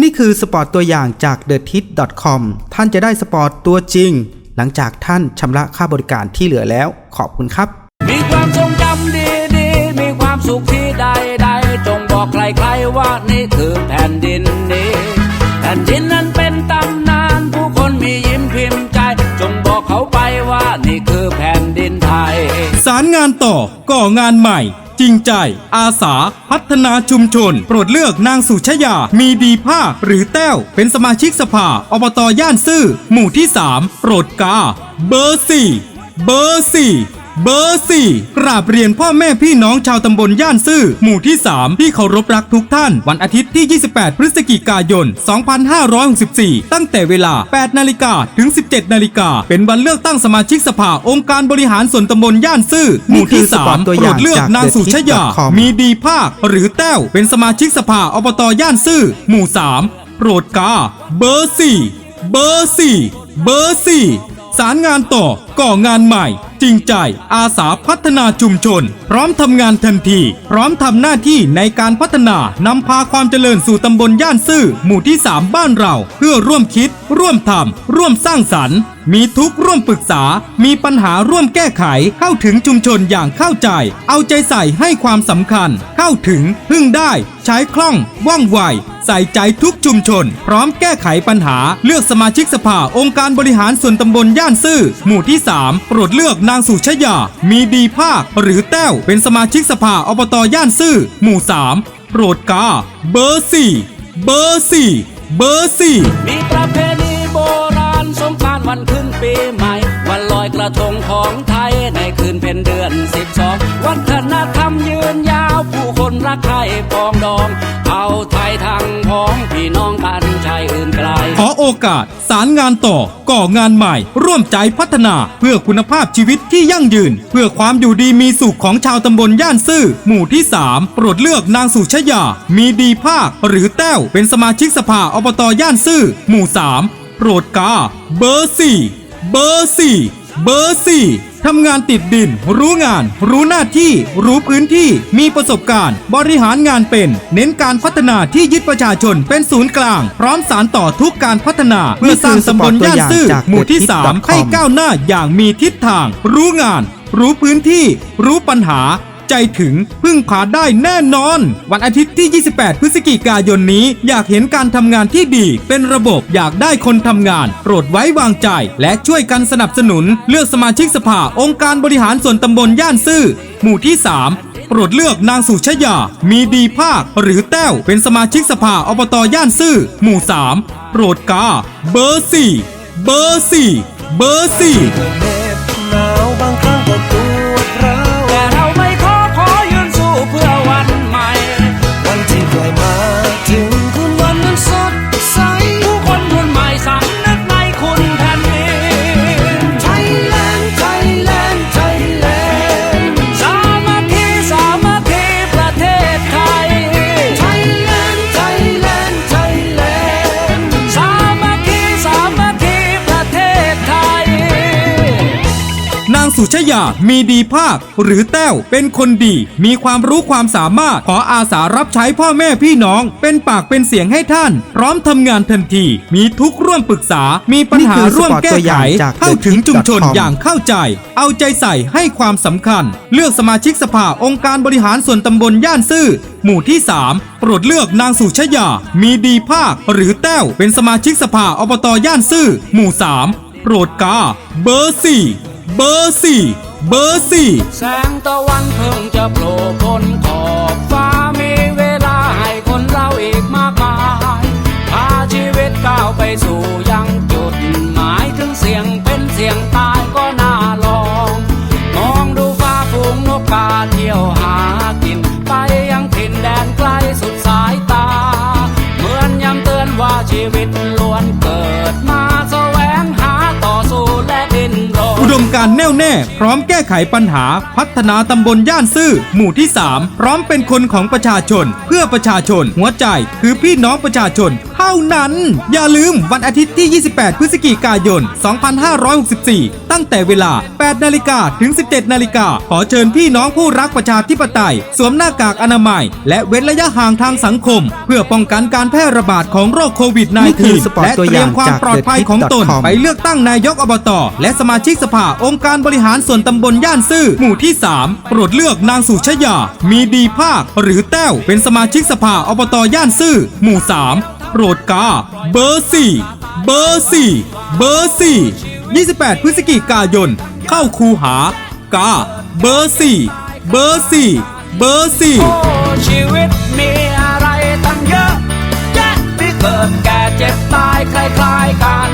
นี่คือสปอร์ตตัวอย่างจาก t h e t i t c o m ท่านจะได้สปอร์ตตัวจริง หลังจากท่านชำระค่าบริการที่เหลือแล้ว ขอบคุณครับ มีความทรงจำดีๆ มีความสุขที่ใดๆจงบอกใครๆว่านี่คือแผ่นดินนี้ แผ่นดินนั้นเป็นตำนาน ผู้คนมียิ้มพิมพ์ใจ จงบอกเขาไปว่านี่คือแผ่นดินไทย สารงานต่อก่องานใหม่ จริงใจ อาสา พัฒนาชุมชน โปรดเลือกนางสุชยา มีดีภาคหรือแต้ว เป็นสมาชิกสภาอบตย่านซื่อ หมู่ที่ 3 โปรดกา เบอร์ 4 เบอร์ 4 เบอร์4กราบเรียนพ่อแม่พี่น้องชาวตำบลย่านซื่อ หมู่ที่ 3 ที่เคารพรักทุกท่าน วันอาทิตย์ที่ 28 พฤศจิกายน 2564 ตั้งแต่เวลา 8 นาฬิกาถึง 17 นาฬิกา เป็นวันเลือกตั้งสมาชิกสภาองค์การบริหารส่วนตำบลย่านซื่อ หมู่ที่นี่คือสปอร์ต3ตัวโปอรย่างดเลือกจากนางสุชยา TheTip.com มีดีภาค หรือแต้ว เป็นสมาชิกสภาอบตย่านซื่อ หมู่ 3 โปรดกา เบอร์4เบอร์4เบอร์4สารงานต่อก่องานใหม่ จริงใจอาสาพัฒนาชุมชน พร้อมทำงานทันที พร้อมทำหน้าที่ในการพัฒนานำพาความเจริญสู่ตำบลย่านซื่อหมู่ที่ 3 บ้านเรา เพื่อร่วมคิด ร่วมทำร่วมสร้างสรรค์มีทุกร่วมปรึกษา มีปัญหาร่วมแก้ไข เข้าถึงชุมชนอย่างเข้าใจ เอาใจใส่ให้ความสำคัญ เข้าถึง พึ่งได้ ใช้คล่อง ว่องไว ใส่ใจทุกชุมชน พร้อมแก้ไขปัญหา เลือกสมาชิกสภาองค์การบริหารส่วนตำบลย่านซื่อ หมู่ที่ 3 โปรดเลือกนางสุชยา มีดีภาค หรือแต้ว เป็นสมาชิกสภาอบตย่านซื่อ หมู่ 3 โปรดกา เบอร์ 4 เบอร์ 4 เบอร์ 4 ระทงของไทยในคืนเพ็ญเดือน12วัฒนธรรมยืนยาวผู้คนรักใครปองดอง เอาไทยทั้งพ้องพี่น้องกันชายอื่นไกลขอโอกาสสารงานต่อก่องานใหม่ ร่วมใจพัฒนาเพื่อคุณภาพชีวิตที่ยั่งยืน เพื่อความอยู่ดีมีสุขของชาวตำบลย่านซื่อ หมู่ที่ 3 โปรดเลือกนางสุชยา มีดีภาค หรือแต้ว เป็นสมาชิกสภาอบตย่านซื่อ หมู่ 3 โปรดกา เบอร์ 4 เบอร์ 4 เบอร์ 4 ทำงานติดดิน รู้งาน รู้หน้าที่ รู้พื้นที่ มีประสบการณ์ บริหารงานเป็น เน้นการพัฒนาที่ยึดประชาชนเป็นศูนย์กลาง พร้อมสารต่อทุกการพัฒนา เพื่อสร้างตำบลย่านซื่อหมู่ที่ 3 ให้ก้าวหน้าอย่างมีทิศทาง รู้งาน รู้พื้นที่ รู้ปัญหา ใจถึงพึ่งพาได้แน่นอน วันอาทิตย์ที่ 28 พฤศจิกายนนี้ อยากเห็นการทำงานที่ดี เป็นระบบอยากได้คนทำงาน โปรดไว้วางใจ และช่วยกันสนับสนุน เลือกสมาชิกสภาองค์การบริหารส่วนตำบลย่านซื่อ หมู่ที่3โปรดเลือกนางสุชยา มีดีภาค หรือแต้ว เป็นสมาชิกสภาอบตย่านซื่อ หมู่ 3 โปรดกา เบอร์ 4 เบอร์ 4 เบอร์ 4 สุชยา มีดีภาค หรือแต้ว เป็นคนดี มีความรู้ความสามารถ ขออาสารับใช้พ่อแม่พี่น้อง เป็นปากเป็นเสียงให้ท่าน พร้อมทำงานทันที มีทุกข์ร่วมปรึกษา มีปัญหานี่คือร่วมแก้สปอร์ตตัวอไขย่างจากเข้าถึงชุมชน TheTip.com อย่างเข้าใจ เอาใจใส่ให้ความสำคัญ เลือกสมาชิกสภาองค์การบริหารส่วนตำบลย่านซื่อหมู่ที่ 3 โปรดเลือกนางสุชยา มีดีภาค หรือแต้ว เป็นสมาชิกสภาอบตย่านซื่อหมู่ 3 โปรดกา เบอร์ 4 เบอร์สี่เบอร์สี่แสงตะวันเพิ่งจะโผล่พ้นข การแน่วแน่ พร้อมแก้ไขปัญหา พัฒนาตำบลย่านซื่อ หมู่ที่ 3 พร้อมเป็นคนของประชาชน เพื่อประชาชน หัวใจ คือพี่น้องประชาชน เท่านั้น อย่าลืมวันอาทิตย์ที่ 28 พฤศจิกายน 2564 ตั้งแต่เวลา 8 นาฬิกาถึง 17 นาฬิกา ขอเชิญพี่น้องผู้รักประชาธิปไตย สวมหน้ากากอนามัย และเว้นระยะห่างทางสังคม เพื่อป้องกันการแพร่ระบาดของโรคโควิดนี่คือสปอ -19 และร์ตตัวเตอรียย่ามงความจากปลอดภัยของตน TheTip.com ไปเลือกตั้งนายกอบต และสมาชิกสภาองค์การบริหารส่วนตำบลย่านซื่อ หมู่ที่ 3 โปรดเลือกนางสุชยา มีดีภาค หรือแต้ว เป็นสมาชิกสภาอบตย่านซื่อ หมู่ 3 โปรดกา เบอร์ 4 เบอร์ 4 เบอร์ 4 28 พฤศจิกายน เข้าคูหากา เบอร์สี่เบอร์สี่เบอร์สี่ชีวิตมีอะไรตั้งเยอะแยะที่เกิดแก่เจ็บตายคล้ายๆกัน